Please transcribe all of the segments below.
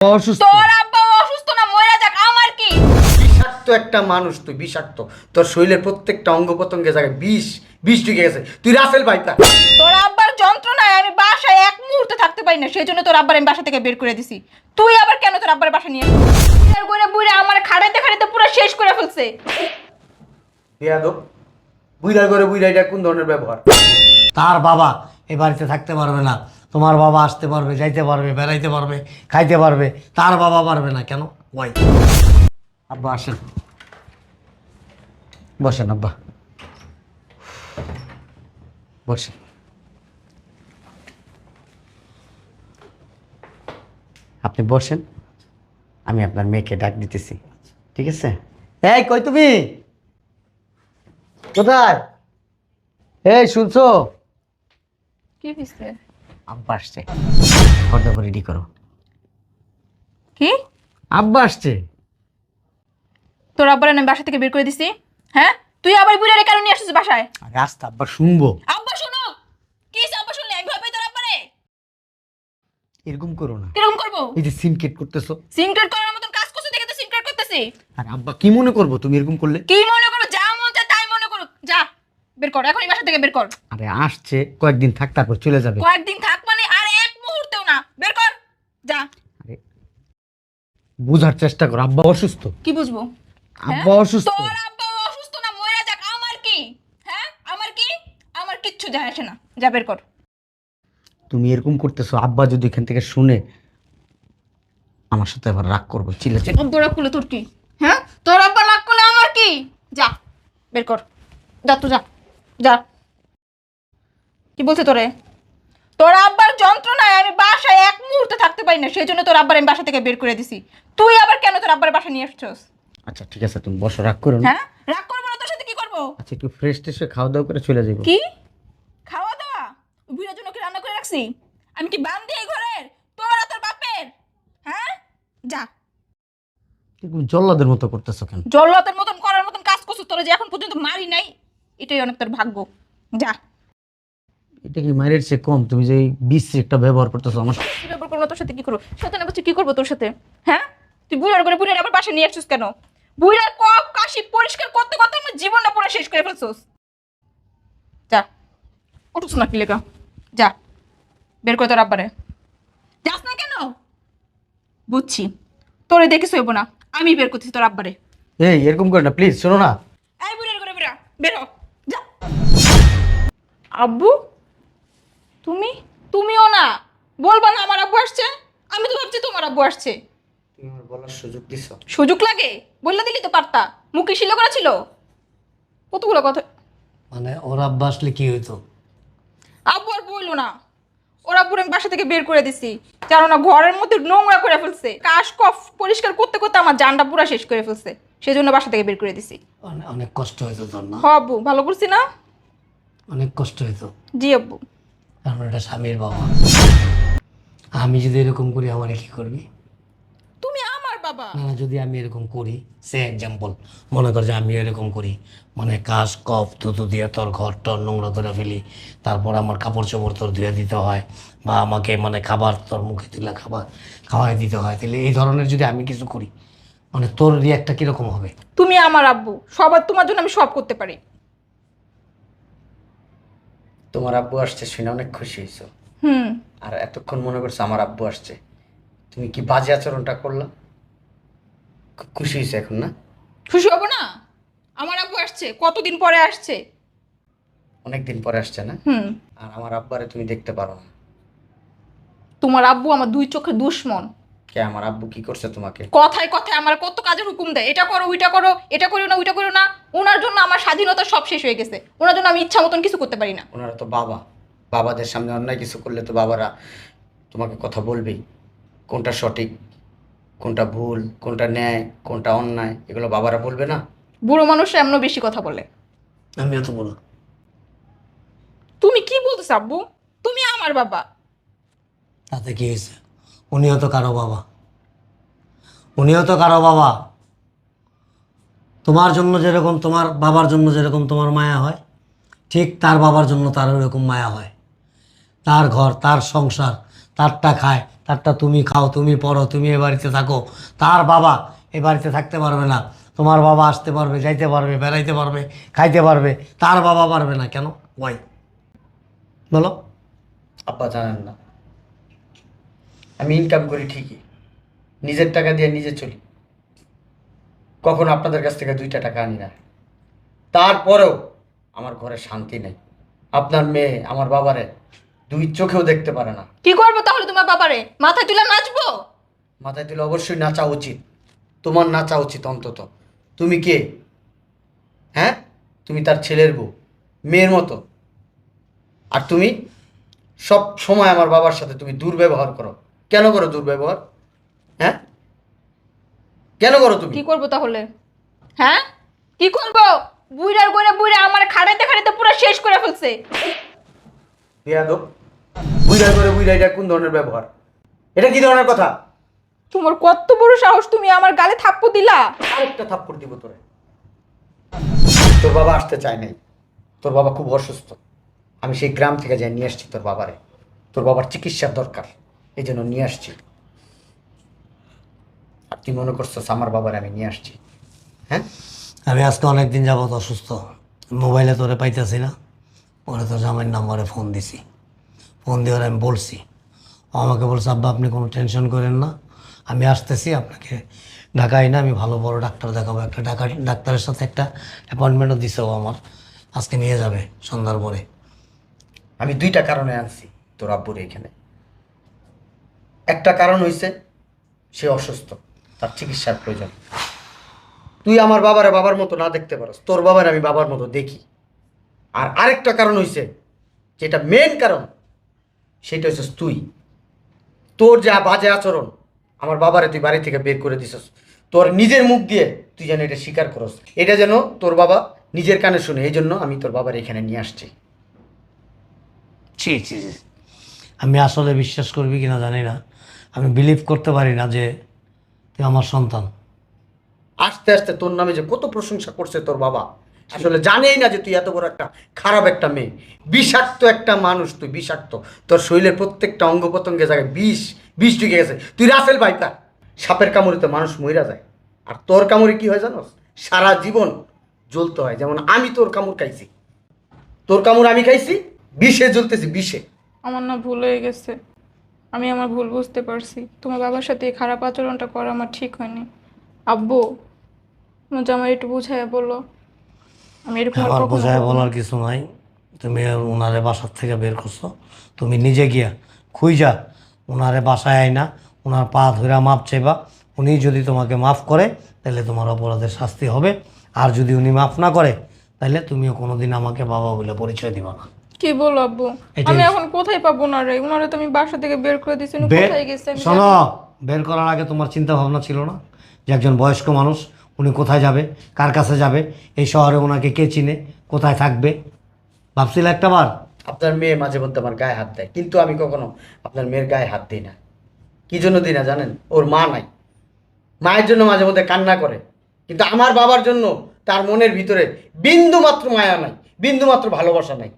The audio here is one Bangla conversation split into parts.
অসুস্থ। তোর আব্বা অসুস্থ না মরে যাক আমার কি? বিষাক্ত একটা মানুষ তুই বিষাক্ত। তোর শরীরের প্রত্যেকটা অঙ্গ প্রত্যঙ্গের জায়গায় বিষ বিষ ঢুকে গেছে। তুই রাসেল ভাইটা তোর আব্বার যন্ত্রণায় আমি বাসায় এক মুহূর্তে থাকতে পারি না সেই জন্য তোর আব্বার আমি বাসা থেকে বের করে দিছি। তুই আবার কেন তোর আব্বার বাসা নিয়ে বুড়ার করে বুড়া আমার খাড়াইতে খাড়াইতে পুরো শেষ করে ফেলছে। বিয়াদব বুইরা করে বুইরা এটা কোন ধরনের ব্যবহার? তার বাবা এই বাড়িতে থাকতে পারবে না। তোমার বাবা আসতে পারবে, যাইতে পারবে, বেড়াইতে পারবে, খাইতে পারবে, তার বাবা পারবে না কেন? ওয়াই আব্বা, আসেন। বসেন আব্বা। বসেন। আপনি বসেন, আমি আপনার মেয়েকে ডাক দিতেছি। ঠিক আছে? এই, কই তুমি? কোথায়? এই, শুনছো? কি হইছে? আব্বা আসছে। করে রেডি করো। কি? আব্বা আসছে। তোর আব্বার আমি বাসা থেকে বের করে দিছি। হ্যাঁ? তুই আবার বুড়ারে কেন নিয়ে আসছিস বাসায়? আসতে আব্বা শুনব। আব্বা শোনো! কি আব্বা শুনলে? ভয় পাই তোর আব্বারে এরকম করো না। কীরকম করব? এই যে সিনকেট করতেছো। সিনক্রেট করার মতন কাজ করছিস দেখে তো সিনক্রেট করতেছি। আর আব্বা কি মনে করব তুমি এরকম করলে? কি মন চায় তাই মনে করো যা বের কর এখনই বাসা থেকে বের কর। আরে আসছে কয়েকদিন থাক তারপর চলে যাবে। কয়েকদিন থাক মানে আর এক মুহূর্তেও না। বের কর যা। আরে বুঝার চেষ্টা করো আব্বা অসুস্থ। কি বুঝব? আব্বা অসুস্থ। তোর আব্বা অসুস্থ না মরে যাক। আমার কি? হ্যাঁ? আমার কি? আমার কিচ্ছু যায় আসে না। যা বের কর। তুমি এরকম করতেছো আব্বা যদি এখান থেকে শুনে আমার সাথে আবার রাগ করব চিল্লা চিল্লা আব্বা রাগ করলে তোর কি? হ্যাঁ? তোর আব্বা রাগ করলে আমার কি? যা বের কর। যা তো যা। যা। কি বলছে তোরে? তোর আব্বার যন্ত্রণায় আমি বাসায় এক মুহূর্তে থাকতে পারি না সেই জন্য তোর আব্বার আমি বাসা থেকে বের করে দিছি। তুই আবার কেন তোর আব্বার বাসা নিয়ে আসছস? আচ্ছা ঠিক আছে তুমি বসো রাগ করো না। হ্যাঁ? রাগ করব না তোর সাথে কি করব? আচ্ছা একটু ফ্রেশ ট্রেশ হয়ে খাওয়া দাওয়া করে চলে যাব। কি? খাওয়া দাওয়া? বুড়ার জন্য কি রান্না করে রাখছি? আমি কি বান্ধি এই ঘরের? তোর আর তোর বাপের? হ্যাঁ? যা। এরকম জল্লাদের মতো করতেছো কেন? জল্লাতের মতন করার মতন কাজ করছিস তোরা যে এখন পর্যন্ত মারি নাই। এটাই অনেক তোর ভাগ্য। যা। এটা কি মায়ের চেয়ে কম? তুমি যে বিশ্রী একটা ব্যবহার করতেছো আমার সাথে। কি ব্যাপার করব তোর সাথে কি করব? সাথে না বলছি কি করব তোর সাথে? হ্যাঁ? তুই বুড়ার করে বুড়ার আবার বাসা নিয়ে আসছিস কেন? বুড়ার কপ কাশি পরিষ্কার করতে করতে আমার জীবনটা পুরো শেষ করে ফেলছিস। যা। উঠুস না কি লেখা যা। বের করে তোর আব্বারে। যাস না কেন? বুঝছি। তোরে দেখিস হইব না। আমি বের করতেছি তোর আব্বারে। এই এরকম করে না প্লিজ শোনো না। আব্বু? তুমি? তুমিও না। বলবা না আমার আব্বু আসছে? আমি তো ভাবছি তোমার আব্বু আসছে। তুমি আমার বলার সুযোগ দিছ। সুযোগ লাগে? বললে দিলি তো পারতা। মুখে শিল করা ছিল? কতগুলো কথা মানে ওর আব্বা আসলে কি হইতো? আব্বু আর বলল না। ওর আমি বাসা থেকে বের করে দিছি। না ঘরের মধ্যে নোংরা করে ফেলছে। কাশ কফ পরিষ্কার করতে করতে আমার জানটা পুরো শেষ করে ফেলছে। সেই জন্য বাসা থেকে বের করে দিছি। অনেক কষ্ট হইতো তোর না? হ আব্বু ভালো করছি না? অনেক কষ্ট হইতো। জি আব্বু। কারণ এটা স্বামীর বাবা। আমি যদি এরকম করি আমার কি করবি? তুমি আমার বাবা। না যদি আমি এরকম করি সে এক্সাম্পল মনে কর যে আমি এরকম করি। মানে কাজ কপ থুতু দিয়ে তোর ঘর টর নোংরা করে ফেলি তারপর আমার কাপড় চোপড় তোর ধুয়ে দিতে হয় বা আমাকে মানে খাবার তোর মুখে দিলে খাবার খাওয়াই দিতে হয়। তাহলে এই ধরনের যদি আমি কিছু করি মানে তোর রিয়াক্টটা কীরকম হবে? তুমি আমার আব্বু সবার তোমার জন্য আমি সব করতে পারি। তোমার আব্বু আসছে শুনে অনেক খুশি হয়েছো। হুম। আর এতক্ষণ মনে করছ আমার আব্বু আসছে। তুমি কি বাজে আচরণটা করলা? খুব খুশি হয়েছে এখন না? খুশি হব না? আমার আব্বু আসছে। কতদিন পরে আসছে? অনেক দিন পরে আসছে না? হুম। আর আমার আব্বারে তুমি দেখতে পারো না। তোমার আব্বু আমার দুই চোখে দুশ্মন। কে? আমার আব্বু কি করছে তোমাকে? কথায় কথায় আমার কত কাজের হুকুম দেয়? এটা করো ওইটা করো এটা করো না ওইটা করো না। ওনার জন্য আমার স্বাধীনতা সব শেষ হয়ে গেছে। ওনার জন্য আমি ইচ্ছা মতন কিছু করতে পারি না। ওনারা তো বাবা। বাবাদের সামনে অন্যায় কিছু করলে তো বাবারা তোমাকে কথা বলবেই। কোনটা সঠিক কোনটা ভুল কোনটা ন্যায় কোনটা অন্যায় এগুলো বাবারা বলবে না? বুড়ো মানুষ এমন বেশি কথা বলে। আমি এত বলো। তুমি কি বলতেছ আব্বু? তুমি আমার বাবা। তাতে কি হয়েছে? উনিও তো কারও বাবা। উনিও তো কারও বাবা। তোমার জন্য যেরকম, তোমার বাবার জন্য যেরকম তোমার মায়া হয়, ঠিক তার বাবার জন্য তার ওরকম মায়া হয়। তার ঘর, তার সংসার, তারটা খায়, তারটা তুমি খাও, তুমি পড়ো, তুমি এ বাড়িতে থাকো। তার বাবা এ বাড়িতে থাকতে পারবে না। তোমার বাবা আসতে পারবে, যাইতে পারবে, বেড়াইতে পারবে, খাইতে পারবে। তার বাবা পারবে না কেন? ওয়াই বলো। আব্বা জানেন না। আমি ইনকাম করি ঠিকই। নিজের টাকা দিয়ে নিজে চলি। কখনো আপনাদের কাছ থেকে দুইটা টাকা আনি না। তারপরেও আমার ঘরে শান্তি নেই। আপনার মেয়ে আমার বাবারে দুই চোখেও দেখতে পারে না। কি করব তাহলে তোমার বাবারে? মাথায় তুলে নাচবো? মাথায় তুলে অবশ্যই নাচা উচিত। তোমার নাচা উচিত অন্তত। তুমি কে? হ্যাঁ? তুমি তার ছেলের বউ মেয়ের মতো। আর তুমি? সব সময় আমার বাবার সাথে তুমি দুর্ব্যবহার করো। কেন করো দুর্ব্যবহার? হ্যাঁ? কেন করো তুমি? কি করব তাহলে? হ্যাঁ? কি করব? বুইড়ার করে বুইড়া আমার খাড়াইতে খাড়াইতে পুরো শেষ করে ফেলছে। বেয়াদব। বুইড়া করে বুইড়া এটা কোন ধরনের ব্যবহার? এটা কি ধরনের কথা? তোমার কত বড় সাহস তুমি আমার গালে থাপ্পু দিলা? আরেকটা থাপ্পড় দিব তোরে। তোর বাবা আসতে চায় নাই। তোর বাবা খুব অসুস্থ। আমি সেই গ্রাম থেকে যাই নিয়ে আসছি তোর বাবারে। তোর বাবার চিকিৎসার দরকার। এই জন্য নিয়ে আসছি। আর তুই মনে করছিস আমার বাবারে আমি নিয়ে আসছি। হ্যাঁ? আমি আজকে অনেক দিন যাবত অসুস্থ। মোবাইলে তোরে পাইতেছি না। পরে তোর জামাইয়ের নাম্বারে ফোন দিছি। ফোন দিয়ে ওরে আমি বলছি। আমাকে বলছে আব্বা আপনি কোনো টেনশন করেন না। আমি আসতেছি আপনাকে ঢাকায় না আমি ভালো বড় ডাক্তার দেখাবো। একটা ঢাকা ডাক্তারের সাথে একটা অ্যাপয়েন্টমেন্টও দিছে ও আমার। আজকে নিয়ে যাবে সন্ধ্যার পরে। আমি দুইটা কারণে আনছি তোর আব্বুর এখানে। একটা কারণ হইছে, সে অসুস্থ, তার চিকিৎসার প্রয়োজন। তুই আমার বাবারে বাবার মতো না দেখতে পারস, তোর বাবার আমি বাবার মতো দেখি। আর আরেকটা কারণ হইছে, যেটা মেন কারণ, সেটা হচ্ছে তুই। তোর যা বাজে আচরণ, আমার বাবারে তুই বাড়ি থেকে বের করে দিছস। তোর নিজের মুখ দিয়ে তুই যেন এটা স্বীকার করস। এটা যেন তোর বাবা নিজের কানে শুনে, এই জন্য আমি তোর বাবার এখানে নিয়ে আসছি। ছি ছি। আমি আসলে বিশ্বাস করবি কিনা জানি না। আমি বিলিভ করতে পারি না যে তুই আমার সন্তান। আস্তে আস্তে তোর নামে যে কত প্রশংসা করছে তোর বাবা। আসলে জানেই না যে তুই এত বড় একটা খারাপ একটা মেয়ে। বিষাক্ত একটা মানুষ তুই বিষাক্ত। তোর শরীরের প্রত্যেকটা অঙ্গ প্রত্যঙ্গে জায়গায় বিষ বিষ ঢুকে গেছে। তুই রাফেল ভাইপার সাপের কামড়িতে মানুষ মইরা যায়। আর তোর কামড়ে কি হয় জানোস? সারা জীবন জ্বলতে হয়। যেমন আমি তোর কামড় খাইছি। তোর কামড় আমি খাইছি বিষে জ্বলতেছি বিষে। আমার না ভুল হয়ে গেছে। আমি আমার ভুল বুঝতে পারছি। তোমার বাবার সাথে এই খারাপ আচরণটা করা আমার ঠিক হয়নি। আব্বু আমার জামাই একটু বুঝায় বলল আমি এরকম আর বোঝায় বলার কিছু নাই। তুমি ওনারে বাসার থেকে বের করছ। তুমি নিজে গিয়া খুঁজা ওনারে বাসায় আয় না ওনার পা ধরে মাপ চাইবা। উনি যদি তোমাকে মাফ করে তাহলে তোমার অপরাধের শাস্তি হবে। আর যদি উনি মাফ না করে তাহলে তুমিও কোনোদিন আমাকে বাবা বলে পরিচয় দিবা না। কি বলো আব্বু আমি এখন কোথায় পাবো না রে? ওনারে তো আমি বাসা থেকে বের করে দিয়েছি উনি কোথায় গেছে? আমি শোনো বের করার আগে তোমার চিন্তা ভাবনা ছিল না? যে একজন বয়স্ক মানুষ উনি কোথায় যাবে? কার কাছে যাবে? এই শহরে ওনাকে কে চিনে? কোথায় থাকবে? ভাবছিল একটা বার? আপনার মেয়ে মাঝে মধ্যে আমার গায়ে হাত দেয়। কিন্তু আমি কখনো আপনার মেয়ের গায়ে হাত দিই না। কি জন্য দিই না জানেন? ওর মা নাই। মায়ের জন্য মাঝে মধ্যে কান্না করে। কিন্তু আমার বাবার জন্য তার মনের ভিতরে বিন্দু মাত্র মায়া নাই। বিন্দু মাত্র ভালোবাসা নাই।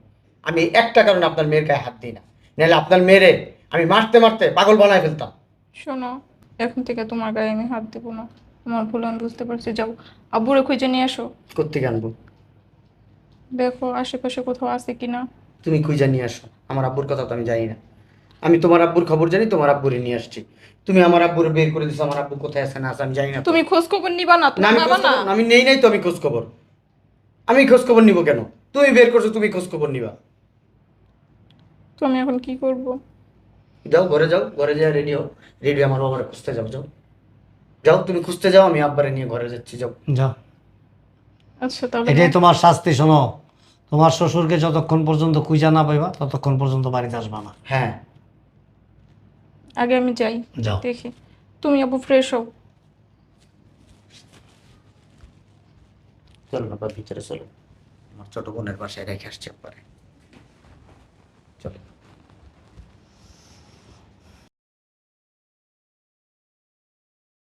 আমি একটা কারণে আপনার মেয়ের গায়ে হাত দিই না। নাহলে আপনার মেয়েরে আমি মারতে মারতে পাগল বানায় ফেলতাম। শোনো এখন থেকে তোমার গায়ে আমি হাত দেবো না। তোমার ভুল আমি বুঝতে পারছি। যাও আব্বুরে খুঁজে নিয়ে আসো। কোথেকে আনব? দেখো আশেপাশে কোথাও আছে কিনা। তুমি খুঁজে নিয়ে আসো। আমার আব্বুর কথা তো আমি জানি না। আমি তোমার আব্বুর খবর জানি তোমার আব্বুরে নিয়ে আসছি। তুমি আমার আব্বুর বের করে দিছো আমার আব্বু কোথায় আছে না আছে আমি জানি না তো। তুমি খোঁজ খবর নিবা না না তুমি আমি বাবা খোঁজ না। খবর- আমি নেই নাই তো আমি খোঁজ খবর আমি খোঁজ খবর নিব কেন? তুমি বের করছ তুমি খোঁজ খবর নিবা। তো আমি এখন কি করব? যাও ঘরে যাও ঘরে যাও রেডি হও। রেডি আমার বাবার খুঁজতে যাও যাও। যাও তুমি খুঁজতে যাও আমি আব্বারে নিয়ে ঘরে যাচ্ছি যাও। যাও। আচ্ছা তাহলে এটাই তোমার শাস্তি শোনো। তোমার শ্বশুরকে যতক্ষণ পর্যন্ত খুঁজা না পাইবা ততক্ষণ পর্যন্ত বাড়িতে আসবা না। হ্যাঁ। আগে আমি যাই যাও। দেখি। তুমি আবু ফ্রেশ হও। চলো না বা ভিতরে চলো। আমার ছোট বোনের বাসায় রেখে আসছি একবারে।